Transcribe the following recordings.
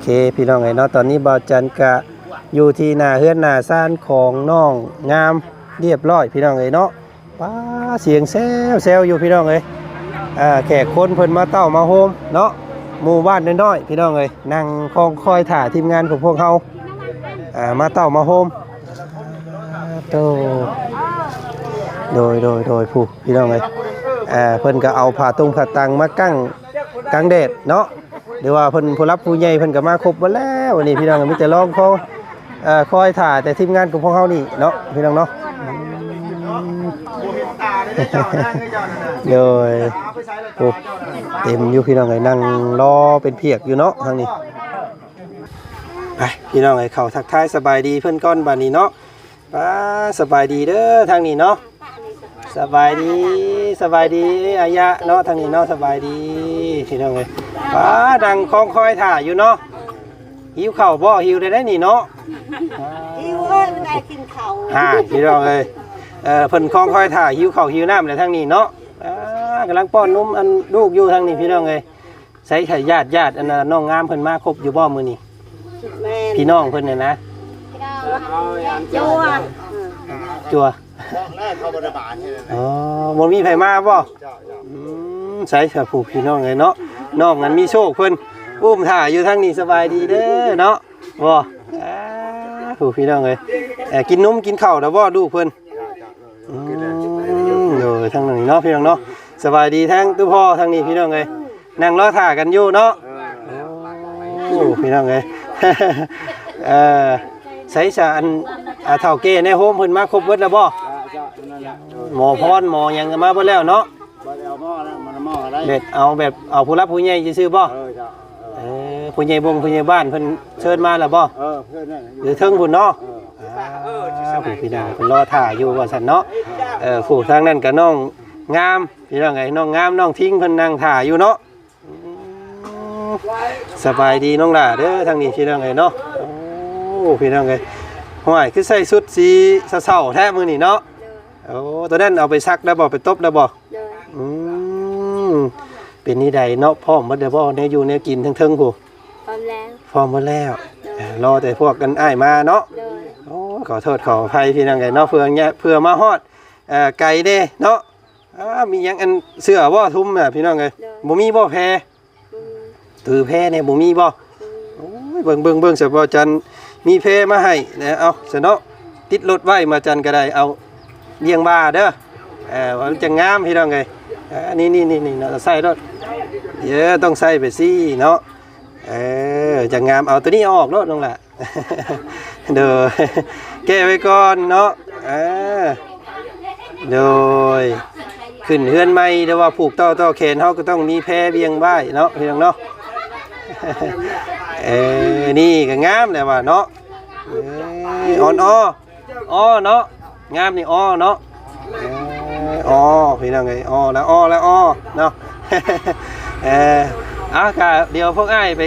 โอเคพี่น้องไอ้เนาะตอนนี้บ่าวจันกะอยู่ที่หน้าเฮือนหน้าซ่านของน้องงามเรียบร้อยพี่น้องเอ้เนาะป้าเสียงแซวแซวอยู่พี่น้องเอ้ยอ่าแขกคนเพิ่นมาเต้ามาโฮมเนาะหมู่บ้านน้อยๆพี่น้องเอ้ยนั่งคองคอยถ่าทีมงานของพวกเฮาอ่ามาเต้ามาโฮมอ่าโตโดยโดยโดยผู้พี่น้องเอ้ยอ่าเพิ่นก็เอาผ้าตุงผ้าตังมากั้งกลางแดดเนาะ หรือว่าเพิ่นผู้รับผู้ใหญ่เพิ่นก็มาครบหมดแล้ววันนี้พี่น้องก็มีแต่รองเขาเอ่อคอยถ่าแต่ทีมงานของพวกเขานี่เนาะพี่น้องเนาะโดยโอ้เต็มอยู่พี่น้องเลยนั่งรอเป็นเพียกอยู่เนาะทางนี้ไปพี่น้องเลยเขาทักทายสบายดีเพื่อนก้อนบานนี้เนาะป้าสบายดีเด้อทางนี้เนาะสบายดีสบายดีอายะเนาะทางนี้เนาะสบายดีพี่น้องเลย ป้าดังคองคอยถ่าอยู่เนาะหิวเข่าวบ่หิวได้ได้นี่เนาะหิวเอ้ยมันได้กินเขาวฮ่าพี่น้องเอ้ยเออเพิ่นคองคอยถ่าหิวเข่าวหิวน้ำเลยทางนี้เนาะอ่ากำลังป้อนนมอันลูกอยู่ทางนี้พี่น้องเอ้ยใส่ไข่ญาติญาติอันน่ะน้องงามเพิ่นมาครบอยู่บ่มื้อนี้แม่พี่น้องเพิ่นน่ะนะจัวจัวแรกเข้าบริบาลใช่ไหมอ๋อบ่มีไผมาบ่อืมใส่เสื้อผูกพี่น้องเอ้ยเนาะ น้องนั้นมีโชคเพิ่นอุ้มถ่าอยู่ทางนี้สบายดีเด้อเนาะบ่อ่าผูกพี่น้องเอ้ยเอ่อกินนมกินข้าวแล้วบ่ลูเพิ่นอืมเดี๋ยวทางนี้เนาะพี่น้องเนาะสบายดีทั้งตู้พ่อทางนี้พี่น้องเลยนั่งรอถ่ากันอยู่เนาะโอ้พี่น้องเลยเออใช้สารอาเท่าเก้ในโฮมเพิ่นมาครบเบิดแล้วบ่หมอพรหมอยังก็มาเบิดแล้วเนาะ อาหม้ออะไรเด็ดเอาแบบเอาผู้รับผู้ใหญ่ซื่อๆบ่เออจ้ะเออผู้ใหญ่บงผู้ใหญ่บ้านเพิ่นเชิญมาแล้วบ่เออเพื่อนนั่นหรือเทิงพุ่นเนาะเอออ่าผู้พี่น้องเพิ่นรอถ่าอยู่ว่าซั่นเนาะเออผู้ทางนั้นก็น้องงามพี่น้องไงน้องงามน้องทิ้งเพิ่นนั่งถ่าอยู่เนาะอืมสบายดีน้องหล่าเด้อทางนี้พี่น้องไงเนาะโอ้พี่น้องไงห้อยคือใส่ชุดสีเศร้าๆแท้มือนี่เนาะโอ้ตัวนั้นเอาไปซักได้บ่ไปตบได้บ่อืมเป็นนี่ใดเนาะพร้อมบ่ได้บ่เนี่ยอยู่เนี่ยกินทั้งๆผู้พร้อมแล้วพร้อมหมดแล้วเออรอแต่พวกกันอ้ายมาเนาะเดินโอ้ขอโทษขออภัยพี่น้องไงเนาะเพื่อเนี่ยเพื่อมาฮอดเอ่อไก่เด้เนาะอ้ามีหยังอันเสื้อบ่ทุ่มน่ะพี่น้องไงบ่มีบ่แพรตือแพรเนี่ยบ่มีบ่โอ้ยเบิ่งเบิ่งเบิ่งเสบ่จันมีแพรมาให้นะเอาซะเนาะติดรถไว้มาจันก็ได้เอาเลี้ยงบ้าเด้อเออว่ามันจะงามพี่น้องไง อ่านี่นี่นี่นี่เนาะใส่รถเดี๋ยวต้องใส่ไปสิเนาะเออจะงามเอาตัวนี้ออกรถน้องละเด้อแก้ไว้ก่อนเนาะอ่าโดยขึ้นเฮือนใหม่แต่ว่าผูกต่อต่อแขนเฮาก็ต้องมีแพรเบียงบ้ายเนาะพี่น้องเนาะเออนี่ก็งามแต่ว่าเนาะอ่อนอ้ออ้อเนาะงามนี่อ้อเนาะ อ้อพี่น้องไงอ้อแล้วอ้อแล้วอ้อเนาะเอออากะเดี๋ยวพวกไอ้ไป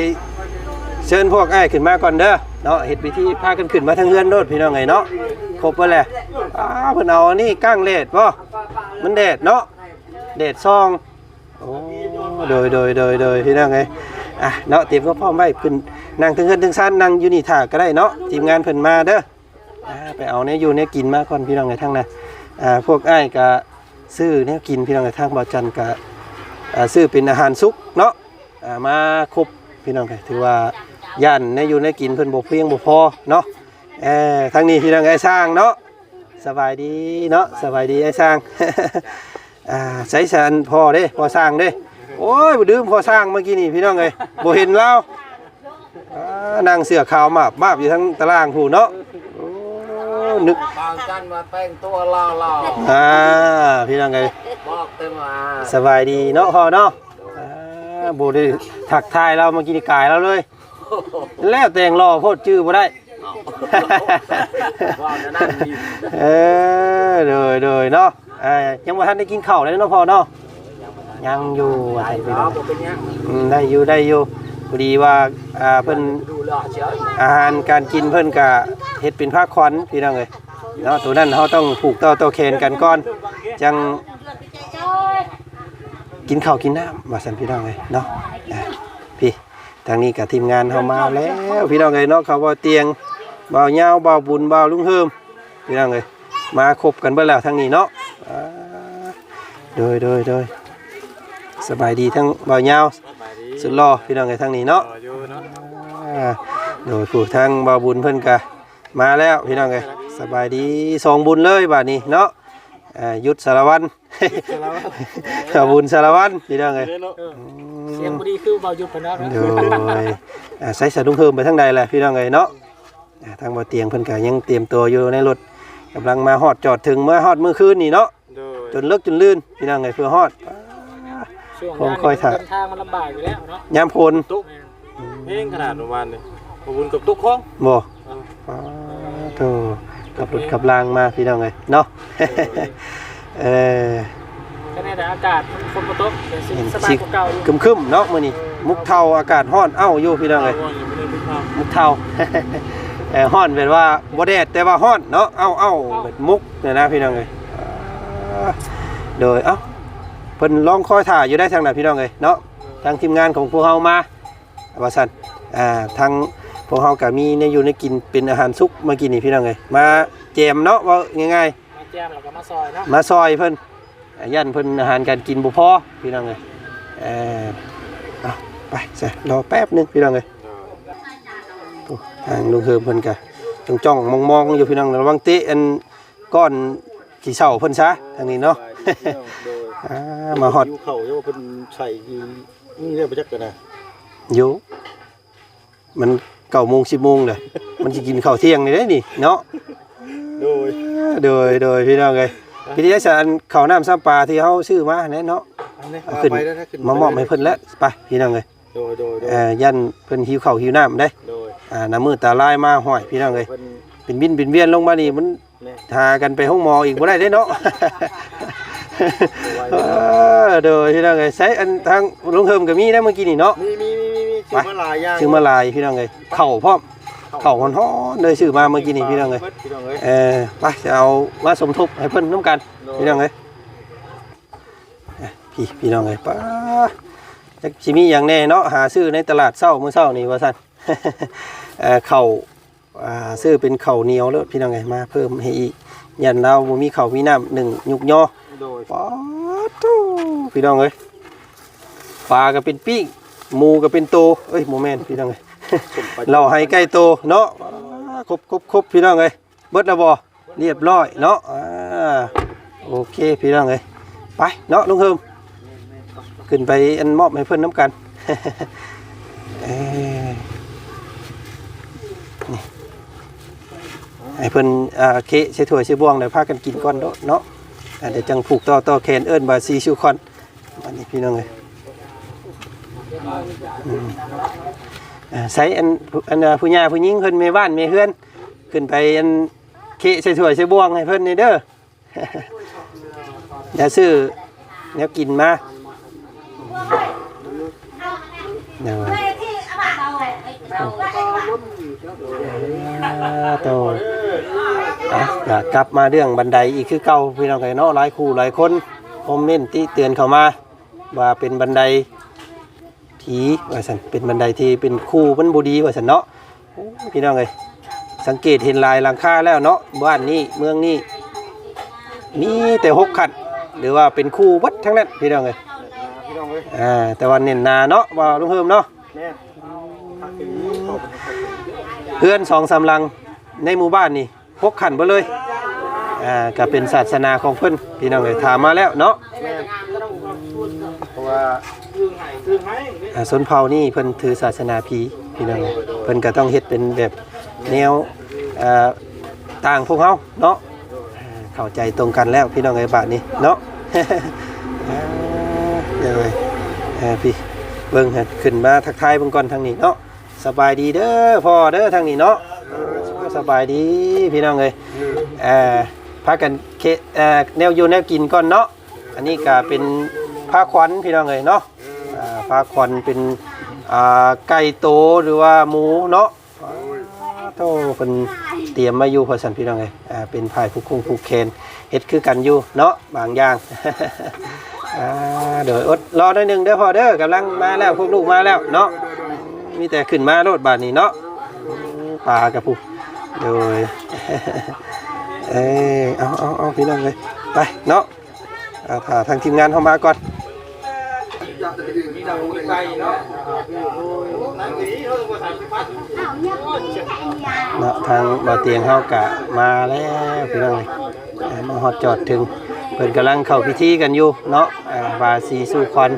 เชิญพวกไอ้ขึ้นมาก่อนเด้อเนาะเฮ็ดพิธีพากันขึ้นมาทางเฮือนโดดพี่น้องไงเนาะครบไปแล้วอ้าวเพิ่นเอาอันนี้ก้างเลดบ่มันแดดเนาะแดดซองโอ้โดยโดยโดยโดยพี่น้องไงอะเนาะเตรียมก็พร้อมไว้ขึ้นนั่งถึงเฮือนถึงซ่านนั่งอยู่นี่ท่าก็ได้เนาะทีมงานเพิ่นมาเด้อไปเอาเนี่ยอยู่เนี่ยกินมาก่อนพี่น้องไงทั้งนั้นอ่าพวกไอ้ายก็ ซื้อเนี่ยกินพี่น้องไงทางบ่าวจันทร์ก็อ่าซื้อเป็นอาหารสุกเนาะมาครบพี่น้องไงถือว่าย่านในอยู่ในกินเพิ่นบ่เพียงบ่พอเนาะเออทางนี้พี่น้องไอ้สร้างเนาะสบายดีเนาะสบายดีไอ้สร้างอ่าใช้สารพ่อเด้พอสร้างเด้โอ้ยบ่ดื่มพอสร้างเมื่อกี้นี่พี่น้องเอ้ยบ่เห็นแล้วอ่านางเสือขาวมาบมาบอยู่ทั้งตารางผู้เนาะ นึกบางจันมาแต่งตัวล่อล่ออ่าพี่น้องเอ้ยบอกเต็มมาสบายดีเนาะพ่อเนาะอ่าบ่ได้ทักทายเราเมื่อกี้นี่กายเราเลย แล้วแต่งรอโพดชื่อบ่ได้ว่าจะนั่งดีเออโดยโดยเนาะเอ้ยยังบ่ทันได้กินข้าวเลยเนาะพ่อเนาะยังอยู่ว่าไอ้ซั่นพี่น้น้อองงก็เป็นเนี้ยอืมได้อยู่ได้อยู่ พอดีว่าอ่าเพิ่นอเฉยอาหารการกินเพิ่นก็เฮ็ดเป็นผ้าคอนพี่น้องเอ้ยเนาะตัวนั้นเฮาต้องผูกต่อต่อแขนกันก่อนจังกินข้าวกินน้ำว่าซั่นพี่น้องเอ้ยเนาะพี่ทางนี้กับทีมงานเฮามาแล้วพี่น้องเอ้ยเนาะเขาบ่เตียงบ่าวยาวบ่าบุญบ่าลุงเฮิมพี่น้องเอ้ยมาคบกันเบิดแล้วทางนี้เนาะโดยโดยโดยสบายดีทั้งบ่าวยา สุดหล่อพี่น้องเอ้ยทางนี้เนาะอ่าโดยผู้ทางบ่าวบุญเพิ่นก็มาแล้วพี่น้องเอ้ยสบายดีสองบุญเลยบัดนี้เนาะอ่ายุทธสารวัตรบ่าวบุญสารวัตรพี่น้องเอ้ยเสียงบ่ดีคือเบาหยุดเพิ่นเนาะโดยอ่าใส่สะดุ้งเพิ่มไปทางใดแหละพี่น้องเอ้ยเนาะอ่าทางบ่าวเตียงเพิ่นก็ยังเตรียมตัวอยู่ในรถกำลังมาฮอดจอดถึงเมื่อฮอดมื้อคืนนี่เนาะจนเลิกจนลื่นพี่น้องเอ้ยเพื่อฮอด ช่วงผมค่อยถ่ายเดินทางมันลำบากอยู่แล้วเนาะยามพลตุ๊กเพลงขนาดประมาณนี้ขอบคุณกับตุ๊กของบ่อ๋อโธ่ขับรถขับรางมาพี่น้องเอ้ยเนาะ เออก็ในแต่อากาศมันฝนบ่ตกแต่สิเห็นสบายสิกว่าเก่าอยู่คึมคึมๆเนาะมื้อนี้มุกเทาอากาศร้อนเอ้าอยู่พี่น้องเอ้ยว่ายังไม่ได้ไปทมุกเทา เออร้อนเป็นว่าบ่แดดแต่ว่าร้อนเนาะ เอ้าเอ้าเป็นมุกเนี่ยนะพี่น้องเอ้ยอ่าโดยเอ้า เพิ่นลองคอยถ่ายอยู่ได้ทางไหนพี่น้องเอ้ยเนาะทางทีมงานของพวกเฮามาว่าซั่นอ่าทางพวกเฮาก็มีในอยู่ในกินเป็นอาหารสุกมากินนี่พี่น้องเอ้ยมาแจมเนาะว่าง่ายๆมาแจมแล้วก็มาซอยเนาะมาซอยเพิ่นอ่ายันเพิ่นอาหารการกินบ่พอพี่น้องเอ้ยเออเอาไปซะรอแป๊บหนึงพี่น้องเอ้ยโอ้ทางลุงเฮิมเพิ่นก็จ้องจ้องมองมองๆอยู่พี่น้องระวังเตะอันก้อนขี้เศร้าเพิ่นซะทางนี้เนาะ อ่ามาฮอดยูเข่าที่ว่าเพิ่นใส่คือนี่เรียกไปจักกันนะอยู่มันเก้าโมงสิบโมงเลยมันสิกินข้าวเที่ยงนี่เด้นี่เนาะโดยโดยโดยพี่น้องเอ้ยพี่ที่จะอันข้าวน้ำซ้ำปลาที่เฮาซื้อมาแน่เนาะอันนี้เอาเอาขึ้นไปแล้วนะขึ้นมามอบให้เพิ่นแล้วไปพี่น้องเอ้ยโดยโดยโดยเอ่อยันเพิ่นหิวข้าวหิวน้ำได้โดยอ่าน้ำมือตาลายมาห้อยพี่น้องเอ้ยเพิ่นเป็นบินเป็นเวียนลงมานี่มันแม่หากันไปห้องหมออีกบ่ได้เด้เนาะ เออเด้อพี่น้องเอ้ยใช้อันทางลุงเฮิมก็มีนะเมื่อกี้นี่เนาะมีมีมีมีมีชื่อมาหลายอย่างซื้อมาลายพี่น้องเอ้ยเข้าวพร้อมเข้าวฮ้อนๆเลยซื้อมาเมื่อกี้นี่พี่น้องเอ้ยพี่น้องเอ้ยเออไปจะเอามาสมทบให้เพิ่นน้ำกันพี่น้องเอ้ยอะพี่พี่น้องเอ้ยป้าจักสิมีอย่างแน่เนาะหาซื้อในตลาดเช้ามื้อเช้านี่ว่าซั่นเอ่อข้าวอ่าซื้อเป็นข้าวเหนียวแล้วพี่น้องเอ้ยมาเพิ่มให้อีกยันเราบ่มีข้าวมีน้ำหนึ่งยุกย่อ โดยป๊าดโถ่พี่น้องเอ้ยปลาก็เป็นปิ้งหมูก็เป็นโตเอ้ยโมแมนพี่น้องเอ้ยสมไปเราให้ใกล้โตเนาะอ่าครบครบครบพี่น้องเอ้ยเบิดแล้วบ่เรียบร้อยเนาะอ่าโอเคพี่น้องเอ้ยไปเนาะลุงเฮิมขึ้นไปอันมอบให้เพิ่นน้ำกันเอ้ยนี่ให้เพิ่นอ่าเคะใช้ถ้วยใช้บ่วงได้พากันกินก่อนเนาะ เนาะอ่าเดี๋ยวจังผูกต่อต่อแขนเอิ้นบาซีชิวคอนอันนี้พี่น้องเอ้ยอืมอ่าใช้อันอันอ่าผู้หญิงผู้หญิงเพิ่นแม่บ้านแม่เฮือน ขึ้นไปอันเคใส่ถ้วยใส่บ่วงให้เพิ่นนี่เด้ออย่าซื้อแนวกินมาเดี๋ยวอ่าโตอะ ก็กลับมาเรื่องบันไดอีกคือเก่าพี่น้องไก่เนาะหลายคู่หลายคนคอมเมนต์ที่เตือนเข้ามา ว่าเป็นบันไดผีว่าสันเป็นบันไดที่เป็นคู่มันบดีว่าสันเนาะโอ้ยพี่น้องเลยสังเกตเห็นลายหลังคาแล้วเนาะบ้านนี้เมืองนี้มีแต่หกขัดหรือว่าเป็นคู่วัดทั้งนั้นพี่น้องเลยพี่น้องเอ้ยอ่าแต่วันเน้นหนาเนาะว่าลุงเฮิมเนาะแม่ทักถึงเข้าไปในเพื่อนสองสามหลังในหมู่บ้านนี่ หกขันไปเลยอ่าก็เป็นศาสนาของเพื่อนพี่น้องเลยถามมาแล้วเนาะเพราะว่าอ่าสนเผานี่เพิ่นถือศาสนาผีพี่น้องเพิ่นก็ต้องเฮ็ดเป็นแบบแนวอ่าต่างพวกเฮาเนาะอ่าเข้าใจตรงกันแล้วพี่น้องไอ้บาทนี้เนาะ อ่าเดี๋ยวเลยอ่าพี่เบิ่งขึ้นมาทักทายเบิ่งก่อนทางนี้เนาะสบายดีเด้อพ่อเด้อทางนี้เนาะ สบายดีพี่น้องเอ้ยเอ่อพากันเคเอ่อแนวอยู่แนวกินก่อนเนาะอันนี้ก็เป็นผ้าขวัญพี่น้องเอ้ยเนาะอ่าปลาควันเป็นอ่าไก่โตหรือว่าหมูเนาะโตเป็นเตรียมมาอยู่พอสันพี่น้องไงอ่าเป็นพายผู้คุงผู้เคนเฮ็ดคือกันอยู่เนาะบางอย่างอ่าเดี๋ยวอดรอได้หนึ่งเด้อพอเด้อกำลังมาแล้วพวกลูกมาแล้วเนาะมีแต่ขึ้นมาโลดบาดนี้เนาะปลากระพุ โดยเอ้ยเอาเอาเอาพี่น้องเลยไปเนาะอ่าถ้าทางทีมงานเข้ามาก่อนเนาะทางบ่อเตียงเฮากะมาแล้วพี่น้องเอ้ยมาฮอดจอดถึงเพิ่นกำลังเข้าพิธีกันอยู่เนาะอ่าบาสีสู่ควัน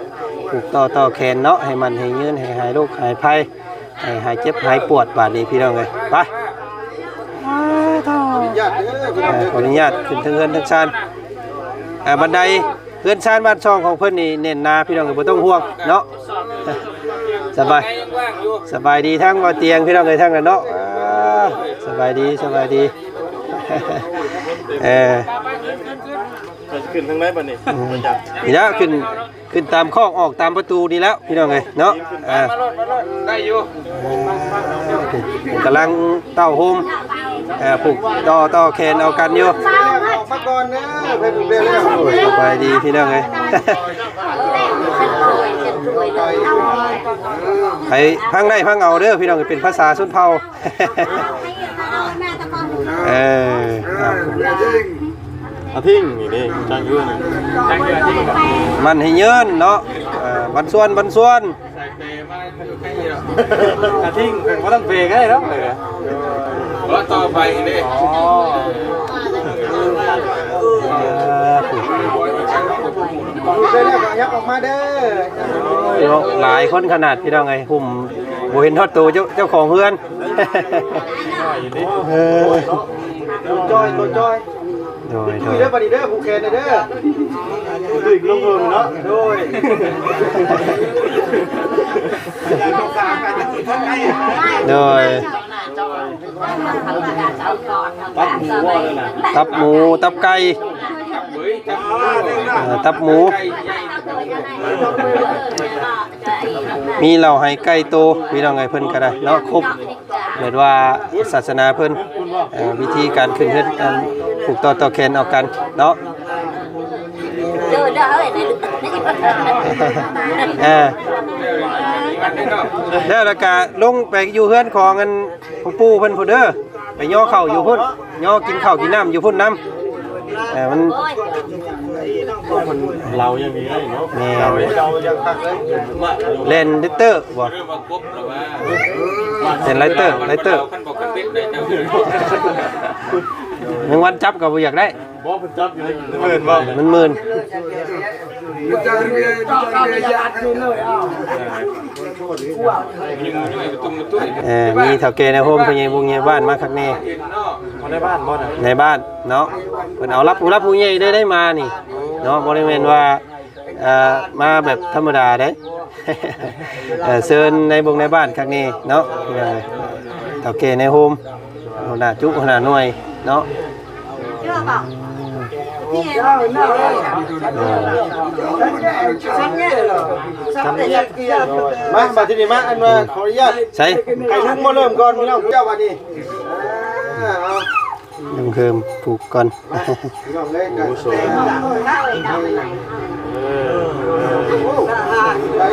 ผูกต่อต่อแขนเนาะให้มันให้ยืนให้หายโรคหายภัยให้หายเจ็บหายปวดบาดนี้พี่น้องเอ้ยไป ขออนุญาตขึ้นทางเงินทางชานอ่าบันไดเพื่อนชานบ้านช่องของเพื่อนนี่เน้นนาพี่น้องก็บ่ต้องห่วงเนาะสบายสบายดีทั้งบ่เตียงพี่น้องเลยทั้งนั้นเนาะสบายดีสบายดีเออ ไปขึ้นทางไหนบัดนี้บ่จักนี่แล้วขึ้นขึ้นตามข้องออกตามประตูนี่แล้วพี่น้องเลยเนาะอ่าได้อยู่กำลังเต้าโฮมเอ่อผูกต่อต่อแขนเอากันอยู่มาก่อนนะไปดูเรื่องโอ้ยสบายดีพี่น้องเลยไปพังได้พังเอาเด้อพี่น้องเป็นภาษาชนเผ่าเออครับ อาทิ้งนี่นี่จังเอื้อนจังเดือดที่กับมันให้เยินเนาะเอ่อบันส่วนบันส่วนใส่เปย์มาอยู่ใกล้หรอกอาทิ้งบ่ต้องเฟกได้เนาะเออแล้วต่อไปนี่ดูเรื่องยับออกมาเด้อเนาะหลายคนขนาดพี่น้องไงหุ่มบ่เห็นทอดตัวเจ้าเจ้าของเฮือนเออจอยตัวจอย โดยโดดูยเด้อบัดนี้เด้อผูกแขนเด้อดึกลงเพิ่มเนาะโดยโดยปัดหมูว่าเลยน่ะตับหมูตับไก่เอ่อตับหมู มีเหล่าให้ไก่โตพี่น้องไงเพิ่นก็ได้เนาะครบ เหมือนว่าศาสนาเพิ่นเอ่อวิธีการขึ้นเฮ็ดอันผูกต่อต่อแขนเอากันเนาะเด้อเด้อเอ้ยในเออแล้วแล้วก็ลงไปอยู่เฮือนของอันของปู่เพิ่นพุ่นเด้อไปย่อเข่าอยู่พุ่นย่อกินข้าวกินน้ำอยู่พุ่นน้ำเออมันเรายังมีได้เนาะแม่เราเรายังคักเลยเล่นลิเตอร์บ่ เรื่องมาปุ๊บหรือว่าเล่นไลเตอร์ไลเตอร์ ขั้นบอกกันเป็ดได้เจ้าหนึ่งวันจับก็บ่อยากได้บ่เพิ่นจับอยู่ในหมื่นบ่มันหมื่นเออมีเฒ่าแก่ในโฮมเพิ่นใหญ่วงใหญ่บ้านมาคักแน่บ่ได้บ้านบ่น่ะในบ้านเนาะเพิ่นเอารับผู้รับผู้ใหญ่ได้ได้มานี่เนาะบ่ได้แม่นว่าเอ่อมาแบบธรรมดาเด้ เออเชิญในบงในบ้านคักนี้เนาะเออเฒ่าแก่ในโฮมหัวหน้าจุหัวหน้าหน่วยเนาะเออมาบัดนี้มาอันว่าขออนุญาตใช้ไข่ลุกมาเริ่มก่อนพี่น้องเจ้าบัดนี้เอา ลุงเคิมผูกก่อนพี่น้องเล่นกันไป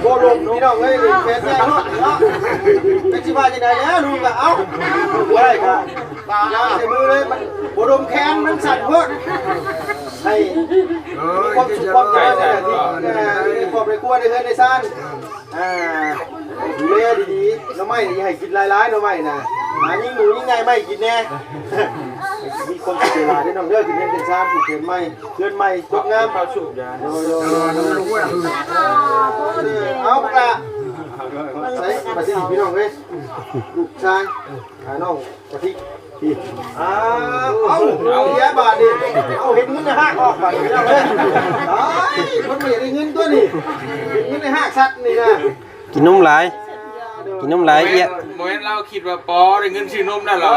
โบลมพี่น้องเล่นแค่แค่เนาะเนาะเป็นสิว่าจังไดแล้วลุงก็เอ้าได้ครับตาใส่มือเลยมันโบลมแขนมันสั่นเพิ่นให้ความสุขความเจเนี่ยที่ในครอบในครัวในเฮือนในซ่านอ่า ดูแลดีๆน้ำไม้อย่าให้กินหลายๆน้ำไม้นะหายิ่งหนูยิ่งไงไม่กินแน่ มีคนเสียหลายได้น้องเด้อกินเงินเป็นซ่านผูกเขียนไม้เพื่อนไม้จบงามเอาสูบยาโดยโดยเอาปละใส่มาสิพี่น้องเว้ยลูกชายหาน้องกะทิพี่อ้าวเอาเอาเยอะบาทดิเอาเห็นเงินในห้างออกบาทพี่น้องเว้ยตายคนไม่ได้เงินตัวนี่เห็นเงินในห้างสัตว์นี่นะ กินนมหลาย กินนมหลายเอี้ยโมเมนต์เราคิดว่าปอได้เงินซื้อนมได้หรอ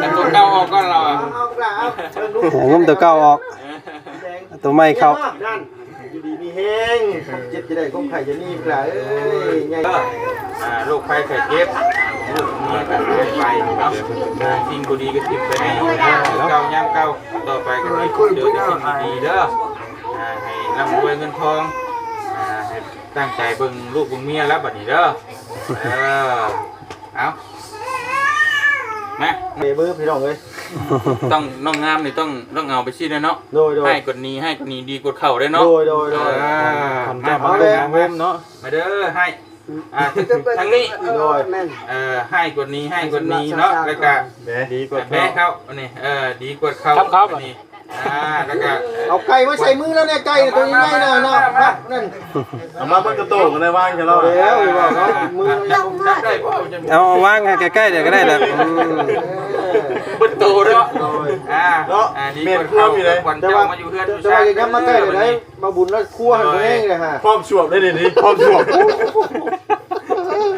แต่ตัวเก่าออกก็เราเอาปละเอาเชิญลูกเอางมตัวเก่าออกเอาตัวใหม่เข้านั่นอยู่ดีมีแห้งเจ็บจะได้ก้มไข่จะนี่ปลาเอ้ยใหญ่อ่าโรคภัยไข้เจ็บลูกเมียกันไปเนาะสิ่งบ่ดีก็ทิ่มไปในเก่าย่างเก่าต่อไปก็ให้คนเดินสิ่งดีเด้ออ่าให้ร่ำรวยเงินทองอ่าให้ ตั้งใจเบิ่งลูกเบิ่งเมียแล้วบัดนี้เด้อเออเอาแม่เบเบอร์พี่น้องเอ้ยต้องน้องงามนี่ต้องต้องเอาไปชี้ด้วยเนาะโดยโดยให้กดนี้ให้กดนี้ดีกดเข่าได้เนาะโดยโดยโดยอ่าทำมาเจ้ามามาเด้เล่อนงามเว้มเนาะมาเด้อให้อ่าทางนี้โดยเออให้กดนี้ให้กดนี้เนาะแล้วก็แหมดีกว่าแม่เข้าอันนี้เออดีกดเข้าครับครับอันนี้ อ่าแล้วก็เอาไก่มาใส่มือแล้วเนี่ยไก่ตัวนี้ง่ายนะเนาะครับนั่นเอามาเบิ่งกระโตกกันได้ว่างใช่แล้วเดี๋ยวอยู่ว่าเขามือจับจับได้ป่าวจะเอาเอาวางให้ใกล้ๆเดี๋ยวก็ได้แหละอืมเปิดตัวเนาะโดยอ่าเนาะอ่าดีเมียกนดครัวเข้ามีเลยควันจะเจ้าว่ามาอยู่เพื่อนจะว่าอย่างนั้นมาใกล้เลยได้มาบุญแล้วครัวหันตัวเองเลยฮะพร้อมสวบได้ดีนี่พร้อมสวบ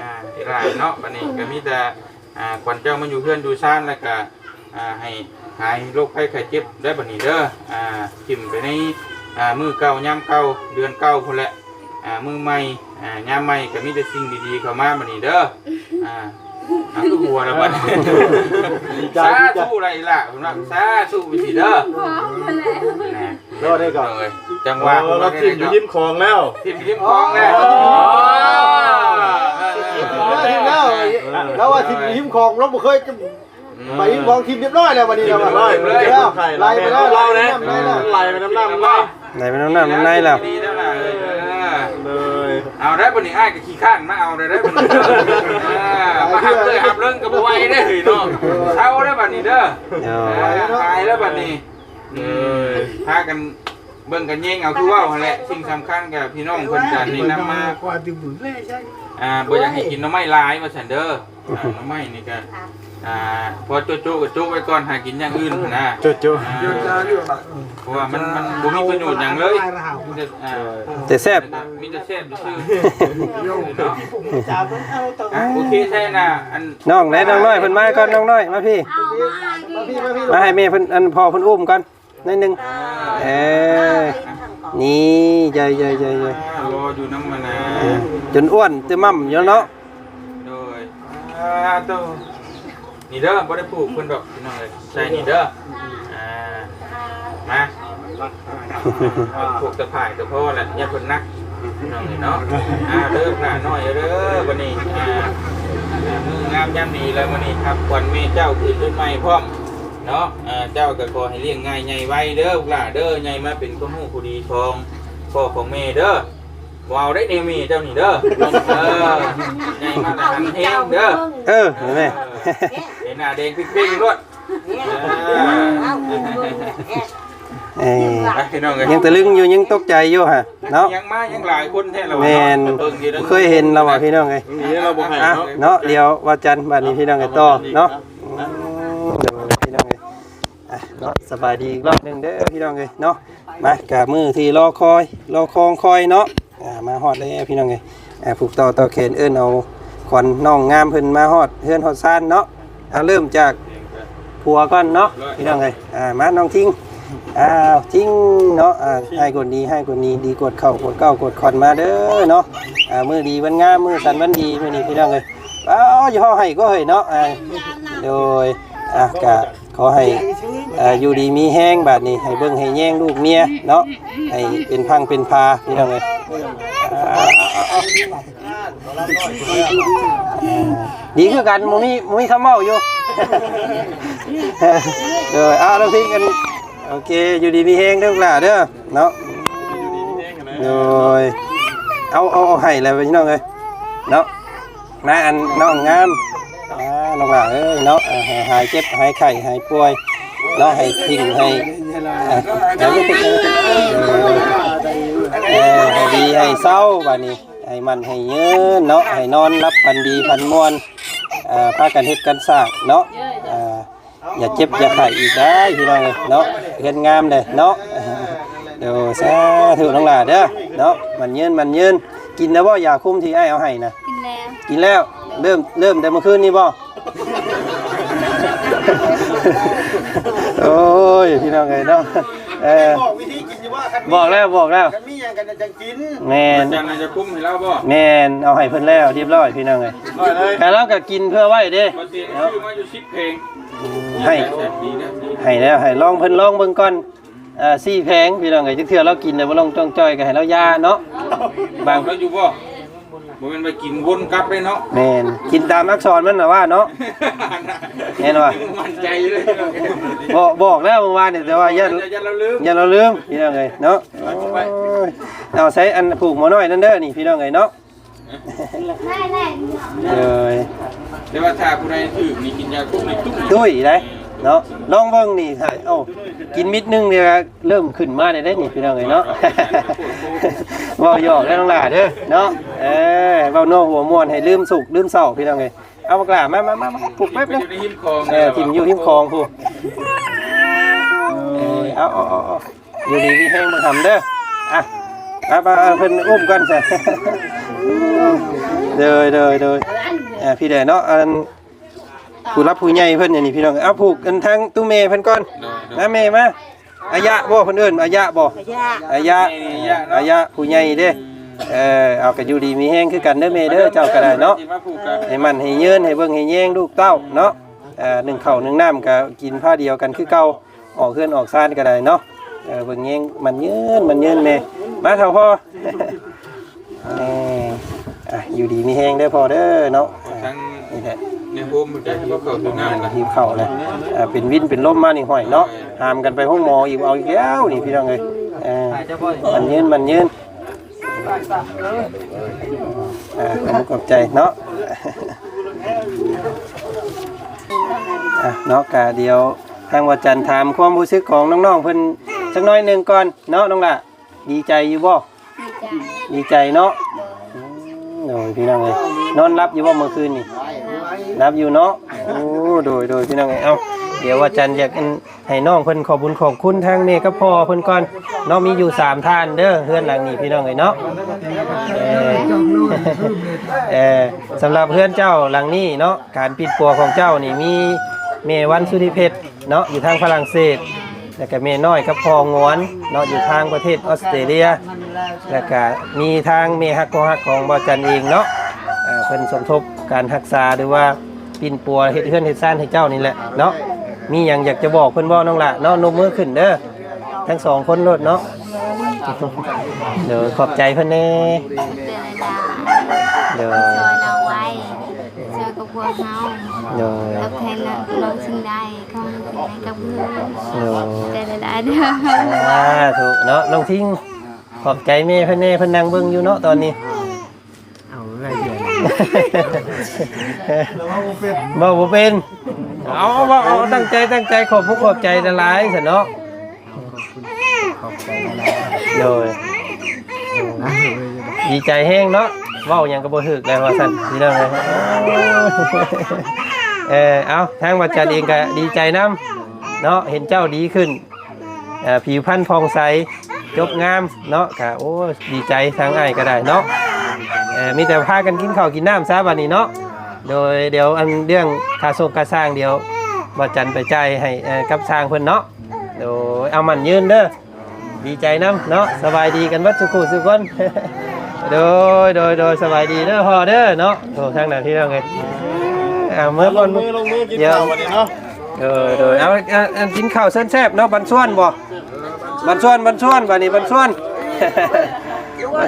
อ่าที่ไรเนาะวันนี้ก็มีแต่อ่าควันเจ้ามาอยู่เพื่อนดูซ่านแล้วก็อ่าให้ หายโรคภัยไข้เจ็บได้บัดนี้เด้ออ่าทิมไปในอ่ามือเก่ายามเก่าเดือนเก่าคนแหละอ่ามือใหม่อ่ายามใหม่ก็มีแต่สิ่งดีๆเข้ามาบัดนี้เด้ออ่าอ่าคือหัวแล้วบัดนี้สาธุอะไรล่ะผมว่าสาธุไปสิเด้อนะรอได้ก่อนเลยจังหว่าวะผมเราว่าทิมอยู่ยิ้มของแล้วทิมยิ้มคลองแล้วทีมแล้วแล้วว่าทีมหิมของเราบ่เคยจะ ไปหิมของทีมเรียบร้อยแล้ววันนี้ทิมเราเรียบร้อยเลยแล้วไล่ไปแล้วเราไล่เนี่ยไปแล้วไหลไปน้ำหน้ามันไล่ไหนเป็นน้ำหน้ามันในแล้วดีแล้วล่ะเออเลยเอาได้ปะนี่อ้ายกับขี้ข้านมาเอาได้ได้ปะนี่มาหับเลยหับเรื่องกับไหวได้เลยเนาะเช้าได้ปะนี่เด้อเดี๋ยวตายแล้วปะนี่พากันเบิ่งกันเย่งเอาคือว่าหั่นแหละสิ่งสำคัญกับพี่น้องคนจันนี่นำมาอ่าบ่อยากให้กินหน้ำไม้ลายมาสันเด้ออ่าหน้ำไม้นี่ก็ อ่าพอโจ๊กๆก็โจ๊กไว้ก่อนหากินอย่างอื่นพุ่นนะจุ๊จุ๊อ่าเพราะว่ามันมันบ่มีประโยชน์หยังเลยมีแต่อ่าแต่แซ่บมีแต่แซ่บซื่อๆเนาะอะโอเคใช่น่ะอันน้องไหนน้องน้อยเพิ่นมาก่อนน้องน้อยมาพี่มาพี่มาพี่มาให้แม่เพิ่นอันพ่อเพิ่นอุ้มก่อนนิดนึงเออนี่ใหญ่ใหญ่ใหญ่ใหญ่อ่ารออยู่น้ำมันนะจนอ้วนเต็มมั่มอยู่เนาะโดยอ่าโต นี่เด้อบ่ได้ปลูกเพิ่นดอกพี่น้องเอ้ยใช่นี่เด้ออ่ามาปลูกตะไคร้ตะโพแหละอย่าเพิ่นนักน้องนี่เนาะอ่าเริ่มหน้าน้อยเด้อวันนี้อ่ามืองามยามดีแล้ววันนี้ครับควันแม่เจ้าคืนรุ่นใหม่พร้อมเนาะอ่าเจ้าก็ขอให้เลี้ยงง่ายใหญ่ไว้เด้อลูกหล่าเด้อใหญ่มาเป็นข้อมูลผู้ดีทองพ่อของแม่เด้อ ว้าวได้เนมีเจ้านี่เด้อเออใหญ่มาแต่หันเฮงเด้อเออเห็นไหมเห็นหน้าแดงปิ๊งๆด้วยอ่าเอ้ยไปพี่น้องเอ้ยยังตะลึงอยู่ยังตกใจอยู่ฮะเนาะยังมายังหลายคนแท้เราแม่นเคยเห็นเราอะพี่น้องไงนี่เราบอกให้อะเนาะเนาะเดี๋ยวว่าจันทร์บัดนี้พี่น้องไงต่อเนาะอืมเดี๋ยวพี่น้องไงอะเนาะสบายดีอีกรอบหนึงเด้อพี่น้องไงเนาะมากับมือที่รอคอยรอคองคอยเนาะ อ่ามาฮอดแล้วพี่น้องไงอ่าผูกต่อต่อแขนเอิ้นเอาขวัญน้องงามเพิ่นมาฮอดเฮือนฮอดซ่านเนาะอ่าเริ่มจากผัวก่อนเนาะพี่น้องไงอ่ามาน้องทิ้งอ้าวทิ้งเนาะอ่าให้คนดีให้คนนี้ดีกดเข้ากดเก้ากดขอนมาเด้อเนาะอ่ามือดีวันงามมือสันวันดีมือนี้พี่น้องไงอ้าวอย่าให้ก็ให้เนาะอ่าโดยอะกะขอให้อ่าอยู่ดีมีแห้งบาดนี้ให้เบิ่งให้แย่งลูกเมียเนาะให้เป็นพังเป็นพาพี่น้องเอ้ย ดีคือกันบ่มีบ่มีคำเมาอยู่เด้อเอาแล้วพิงกันโอเคอยู่ดีมีแห้งเด้อลูกหล่ะเด้อเนาะโดยเอาเอาเอาให้แล้วพี่น้องเอ้ยเนาะมาอันน้องงามน้องหล่าเอ้ยเนาะหายเจ็บหายไข้หายป่วยเนาะให้ทิ้งให้อ่าให้รู้สึก เออให้ดีให้เศร้าบานี้ให้มันให้ยืนเนาะให้นอนรับพันดีพันมวนอ่าพากันเฮ็ดกันสร้างเนาะอ่าอย่าเจ็บอย่าไข้อีกได้พี่น้องเอ้ยเนาะเฮ็ดงามเลยเนาะเดี๋ยวสาธุน้องหล่าเด้อเนาะมันยืนมันยืนกินแล้วบ่ยาคุมที่ไอ้ายเอาให้นะกินแล้ว กินแล้วเริ่มเริ่มแต่เมื่อคืนนี้บ่โอ้ยพี่น้องไงเนาะ เออบอกวิธีกินอยู่ว่าคันบอกแล้วบอกแล้วคันมีอย่างกันจะกินแมนจันทร์จะคุ้มให้เราบ่แมนเอาให้เพิ่นแล้วเรียบร้อยพี่น้องไงร้อยเลยแต่เราก็กินเพื่อไว้เด้ปกติชื่อมาอยู่10เพลงให้ดีนะดีให้แล้วให้ลองเพิ่นลองเบิ่งก่อนอ่าสี่แพงพี่น้องเอ้ยจักเทื่อเรากินน่ะบ่ลงจ้องจ้อยก็ให้เรายาเนาะบางแล้วอยู่บ่ บ่แม่นไปกินวนกลับเลยเนาะ แม่นกินตามอักษรมันน่ะว่าเนาะ แน่นอน มั่นใจเลยบอกบอกแล้วเมื่อวานนี่แต่ว่าอย่าอย่าเราลืมอย่าเราลืมพี่น้องเอ้ยเนาะโอ้ยเอาใช้อันผูกหมอน้อยนั่นเด้อนี่พี่น้องเอ้ยเนาะเอ้ยแต่ว่าถ้าผู้ใดถือนี่กินยาคุกนี่ตุ๊กดุ้ยได้ เนาะลองเบิ่งนี่ใช่เอ้ากินมิดนึงเนี่ยเริ่มขึ้นมาได้ได้นี่พี่น้องเอ้ยเนาะ เว้าหยอกได้น้องหล่าเด้อเนาะเออเว้าโน้หัวม่วนให้ลืมสุกลืมเศร้าพี่น้องเอ้ยเอาบักหล่ามามามามาปลุกแป๊บมันึนงอยู่ในหิมคองเออทิมอยู่หิมคลองพูเออเอาเอาเอาเอาอยู่ดีมีแห้งมาทำเด้ออะเอาไปเอาเพิ่นอุ้มกันซะเด้อเด้อเด้อเออพี่เด้อเนาะอัน ผู้รับผู้ใหญ่เพิ่นอย่างนี้พี่น้องเอาผูกกันทั้งตู้เมย์เพิ่นก่อนนะเมย์มาอายะบ่เพิ่นเอิ้นอายะบ่อายะอายะผู้ใหญ่เด้อเออเอาก็อยู่ดีมีแห้งคือกันเด้อเมย์เด้อเจ้าก็ได้เนาะที่มาผูกกันให้มันให้ยืนให้เบิ่งให้แย่งลูกเต้าเนาะเอ่อหนึ่งข้าวหนึ่งน้ำก็กินผ้าเดียวกันคือเก่าออกเคลื่อนออกซ่านก็ได้เนาะเออเบิ่งแย่งมันยืนมันยืนแม่มาเท่าพ่อแม่อะอยู่ดีมีแห้งเด้อพ่อเด้อเนาะอะทั้งนี่แหละ ในโฮมมันจะให้พวกเขาถึงงานกันหิวข้าวเลยอ่าเป็นวินเป็นลมมานี่ห้อยเนาะหามกันไปห้องหมออีกเอาอีกแล้วนี่พี่น้องเอ้ยเออมันยืนมันยืนอ่าขอบคุณขอบใจเนาะอะเนาะกะเดียวทางวัดจันทร์ถามความรู้สึกของน้องๆเพิ่นสักหน้อยหนึ่งก่อนเนาะน้องละดีใจอยู่บ่ดีใจเนาะอืมโดยพี่น้องเอ้ยนอนรับอยู่บ่เมื่อคืนนี่ รับอยู่เนาะโอ้โดยโดยพี่น้องเอ้ยเอ้าเดี๋ยววัดจันอยากให้น้องเพิ่นขอบุญขอบคุณทางแม่กับพ่อเพิ่นก่อนเนาะมีอยู่สามท่านเด้อเฮือนหลังนี้พี่น้องเอ้ยเนาะเออเออสำหรับเพื่อนเจ้าหลังนี้เนาะการปิดปัวของเจ้านี่มีเมวันสุริเพชรเนาะอยู่ทางฝรั่งเศสแล้วก็เมน้อยกับพองวนเนาะอยู่ทางประเทศออสเตรเลีย แล้วก็มีทางเมฮักโกฮักของบอจันเองเนาะเอ่อเพิ่นสมทบการรักษาหรือว่า ปินปัวเฮ็ดเฮือนเฮ็ดซ่านให้เจ้านี่แหละเนาะมีหยังอยากจะบอกเพิ่นบ่น้องละเนาะนมมือขึ้นเด้อทั้งสองคนโลดเนาะเดี๋ยวขอบใจเพิ่นแน่เตือนอะไรเดี๋ยวช่วยเราไว้ช่วยกับพวกเราเดี๋ยวตอบแทนเราเราสิ่งใดเขาสิ่งใดกับเพื่อนเดี๋ยวเตือนอะไรเด้ออ่าถูกเนาะน้องทิ้งขอบใจแม่เพิ่นแน่เพิ่นนั่งเบิ่งอยู่เนาะตอนนี้ เอาอะไรเดี๋ยว บ่บ่เป็นเอาเอาเอาตั้งใจตั้งใจขอบผู้ขอบใจหลายๆซะเนาะขอบใจนะโดยดีใจแฮงเนาะเว้าหยังก็บ่ถึกแล้วว่าซั่นพี่น้องเอ้ยเออเอาทางวัดจันทร์เองก็ดีใจนํเนาะเห็นเจ้าดีขึ้นเอ่อผิวพรรณผ่องใสจบงามเนาะค่ะโอ้ดีใจทางอ้ายก็ได้เนาะเออมีแต่พากันกินข้าวกินน้ำซะบัดนี้เนาะโดยเดี๋ยวอันเรื่องค่าส่งค่าสร้างเดี๋ยวบ่จันไปจ่ายให้เอ่อกับสร้างเพิ่นเนาะโดยเอามันยืนเด้อดีใจนํเนาะสบายดีกันเบัดสุขุสุกคน โดยโดยโดยสบายดีเด้อพอเด้อเนาะโททางไหนที่เราไงอ่าเมื่อก่อนมือลงมือกินข้าววันนี้เนาะเออโดยเอาเอาเอากินข้าวเส้นแซ่บเนาะบันส่วนบ่บันส่วนบันส่วนบัดนี้บันส่วนก็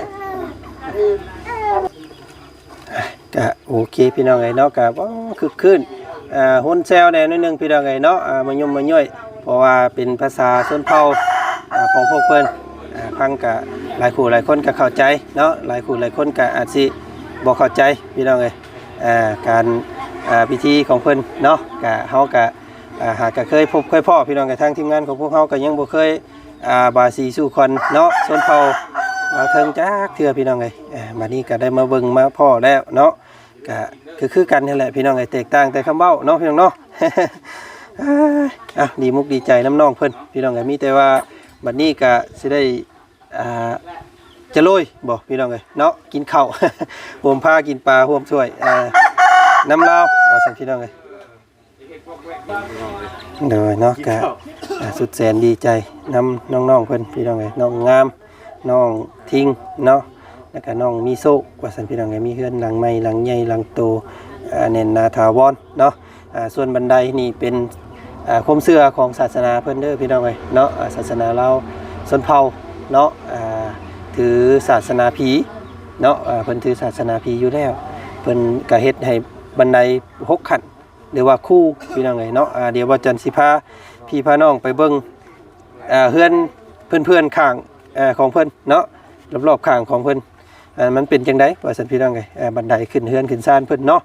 โอเคพี่น้องไงเนาะก็บ่คึกคืนอ่าฮุนแซวแหน่นิดนึงพี่น้องไงเนาะอ่ามายุ่มมาย่อยเพราะว่าเป็นภาษาชนเผ่าของพวกเพิ่อ่าฟังก็หลายคู่หลายคนก็เข้าใจเนาะหลายคู่หลายคนก็อาจสิบ่เข้าใจพี่น้องเอ้ยการพิธีของเพิ่อนเนาะก็เฮาก็อ่าหากเคยพบเคยพ้อพี่น้องกับทางทีมงานของพวกเฮาก็ยังบ่เคยอ่าบาสีสู่คนเนาะชนเผ่ามาเทิงจักเทื่อพี่น้องเอ้ยมานี่ก็ได้มาเบิ่งมาพ่อแล้วเนาะ ก็คือคือกันนี่แหละพี่น้องเอ้แตกต่างแต่คำเว้าเนาะพี่น้องเนาะ อะดีมุกดีใจน้ำน้องเพิ่นพี่น้องเอ้มีแต่ว่าบัดนี้ก็สิได้อ่าจะโรยบ่พี่น้องเอ้ยเนาะกินข้าว ห่วมผ้ากินปลาห่วมช่วยอ่าน้ำลาวว่าซั่นพี่น้องเอ้ยเด้อเนาะก็อ่าสุดแสนดีใจนำน้องๆเพิ่นพี่น้องเอ้ยน้องงามน้องทิ้งเนาะ แล้วก็น้องมีโซกว่าสันพี่น้องไงมีเฮือนหลังใหม่หลังใหญ่หลังโตเน้นนาถาวรเนาะส่วนบันไดนี่เป็นความเชื่อของศาสนาเพิ่นเด้อพี่น้องเอ้ยเนาะศาสนาเราชนเผ่าเนาะถือศาสนาผีเนาะเพิ่นถือศาสนาผีอยู่แล้วเพิ่นก็เฮ็ดให้บันไดหกขันหรือว่าคู่พี่น้องเอ้ยเนาะเดี๋ยวว่าจันทร์สิพาพี่พาน้องไปเบิ่งอ่าเฮือนเพื่อนๆข้างของเพิ่นเนาะรอบๆข้างของเพิ่นอ่า มันเป็นจังไดว่าซั่นพี่น้องเอ้ยอ่าบันไดขึ้นเฮือนขึ้นศาลเพิ่นเนาะ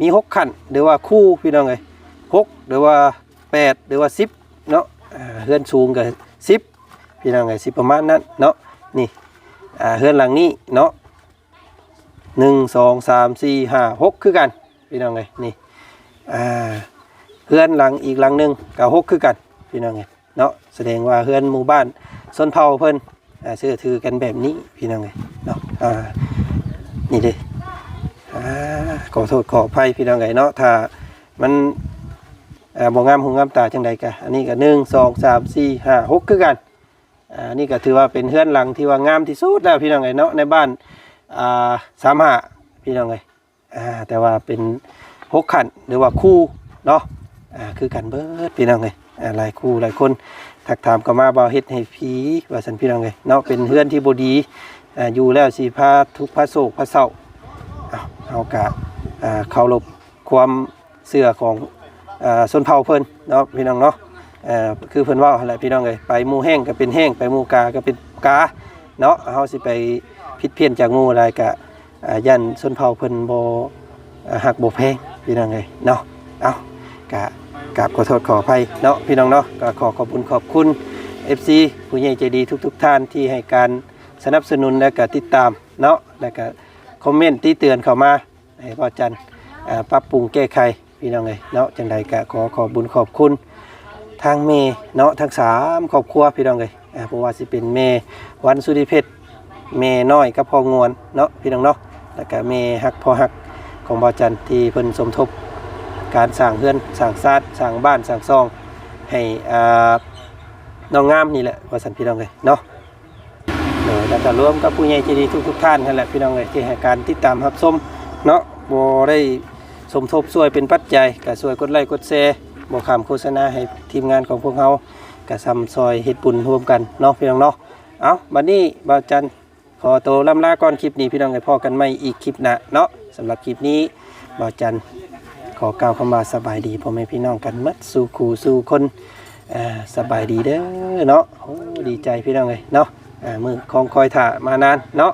มีหกขั้นหรือว่าคู่พี่น้องเอ้ยหกหรือว่าแปดหรือว่าสิบเนาะเฮือนสูงกับสิบพี่น้องไงสิบประมาณนั้นเนาะนี่เฮือนหลังนี้เนาะหนึ่งสองสามสี่ห้าหกคือกันพี่น้องไงนี่เฮือนหลังอีกหลังหนึ่งกับหกคือกันพี่น้องไงเนาะแสดงว่าเฮือนหมู่บ้านส้นเผาเพิ่น เชื่อถือกันแบบนี้พี่น้องไงเนาะอ่านี่เด้อ่าขอโทษขออภัยพี่น้องไงเนาะถ้ามันอ่าบ่งามหูงามตาจังใดกะอันนี้ก็หนึ่งสองสามสี่ห้าหกคือกันอ่าอันนี่ก็ถือว่าเป็นเฮือนหลังที่ว่างามที่สุดแล้วพี่น้องไงเนาะในบ้านอ่าสามห้าพี่น้องไงอ่าแต่ว่าเป็นหกขันหรือว่าคู่เนาะอ่าคือกันเบิดพี่น้องไงอ่าหลายคู่หลายคน ถักถามก็มาบ่าวเฮ็ดให้ผีว่าสันพี่น้องไงเนาะเป็นเฮือนที่บดีอยู่แล้วสิพาทุกข์พาโศกพาเศร้าเอาเอากะเคารพความเชื่อของอ่าส้นเผาเพิ่นเนาะพี่น้องเนาะคือเพิ่นว่าแหละพี่น้องเอ้ยไปมูแห้งก็เป็นแห้งไปมูกาก็เป็นกาเนาะเฮาสิไปผิดเพี้ยนจากหมู่อะไรก็อ่ายันส้นเผาเพิ่นบ่อ่าหักบ่แพงพี่น้องเอ้ยเนาะเอากะ กราบขอโทษขออภัยเนาะพี่น้องเนาะก็ขอขอบคุณขอบคุณ FC ผู้ใหญ่ใจดีทุกๆทท่านที่ให้การสนับสนุนและก็ติดตามเนาะแล้วก็คอมเมนต์ที่เตือนเข้ามาให้พ่อจันปรับปรุงแก้ไขพี่น้องเลยเนาะจังใดก็ขอขอบบุญขอบคุณทางเมเนาะทั้งสามครอบครัวพี่น้องเลยเพราะว่าสิเป็นเมวันสุริเพชรเมน้อยกับพองวนเนาะพี่น้องเนาะแล้วก็เมฮักพอฮักของบอจันที่เพิ่นสมทบ การสร้างเฮือนสร้างซาดสร้างบ้านสร้างซอง ให้อ่าน้องงามนี่แหละว่าสันพี่น้องเลยเนาะเออแล้วก็รวมกับผู้ใหญ่ใจดีทุกๆท่านนั่นแหละพี่น้องเลยที่ให้การติดตามรับชมเนาะบ่ได้สมทบช่วยเป็นปัจจัยก็ช่วยกดไลค์กดแชร์บ่ขามโฆษณาให้ทีมงานของพวกเราก็ซ้ำซอยเฮ็ดบุญร่วมกันเนาะพี่น้องเนาะเอาบัดนี้บ่าวจันขอโตล่ำลาก่อนคลิปนี้พี่น้องให้พอกันใหม่อีกคลิปหน้าเนาะสำหรับคลิปนี้บ่าวจัน ขอกล่าวคำว่าสบายดีพ่อแม่พี่น้องกันมัดสู่คู่สู่คนสบายดีเด้อเนาะโอ้ดีใจพี่น้องเลยเนาะมือคองคอยถ่ามานานเนาะ